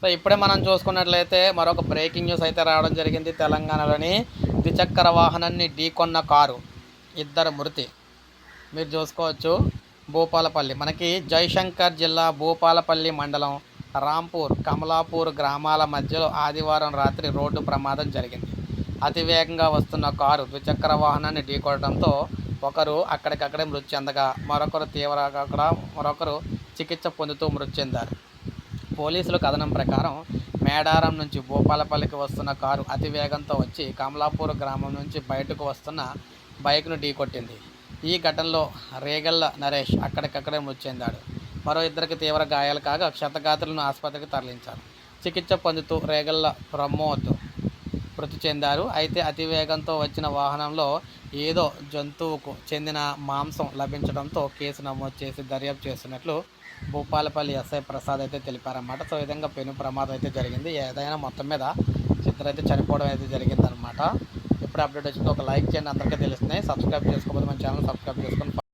So ఇప్పుడే మనం చూసుకున్నట్లయితే మరొక బ్రేకింగ్ న్యూస్ అయితే రావడం జరిగింది తెలంగాణలోని ద్విచక్ర వాహనాన్ని ఢీకొన్న కారు ఇద్దరు మృతి. మీరు చూసుకోవచ్చు. భూపాలపల్లి మనకి జయశంకర్ జిల్లా భూపాలపల్లి మండలం రాంపూర్ కమలాపూర్ గ్రామాల మధ్యలో ఆదివారం రాత్రి రోడ్డు ప్రమాదం జరిగింది. అతివేగంగా వస్తున్న కారు ద్విచక్ర వాహనాన్ని ఢీకొనడంతో ఒకరు అక్కడికక్కడే మృతి చెందగా మరొకరు తీవ్రంగా కూడా మరొకరు చికిత్స పొందుతూ మృతి చెందారు. పోలీసుల కథనం ప్రకారం మేడారం నుంచి భూపాలపల్లికి వస్తున్న కారు అతి వేగంతో వచ్చి కమలాపూర్ గ్రామం నుంచి బయటకు వస్తున్న బైక్ను ఢీకొట్టింది. ఈ ఘటనలో రేగళ్ళ నరేష్ అక్కడికక్కడే మృతి చెందాడు. మరో ఇద్దరికి తీవ్ర గాయాలు కాగా క్షతగాత్రులను ఆసుపత్రికి తరలించారు. చికిత్స పొందుతూ రేగళ్ళ ప్రమోద్ మృతి చెందారు. అయితే అతి వేగంతో వచ్చిన వాహనంలో ఏదో జంతువుకు చెందిన మాంసం లభించడంతో కేసు నమోదు చేసి దర్యాప్తు చేస్తున్నట్లు భూపాలపల్లి ఎస్ఐ ప్రసాద్ అయితే తెలిపారన్నమాట. సో విధంగా పెను ప్రమాదం అయితే జరిగింది. ఏదైనా మొత్తం మీద చిత్రం అయితే చనిపోవడం అయితే జరిగిందనమాట ఇప్పుడు అప్డేట్ వచ్చింది. ఒక లైక్ చేయండి. అందరికీ తెలుస్తున్నాయి. సబ్స్క్రైబ్ చేసుకోకపోతే మన ఛానల్ సబ్స్క్రైబ్ చేసుకొని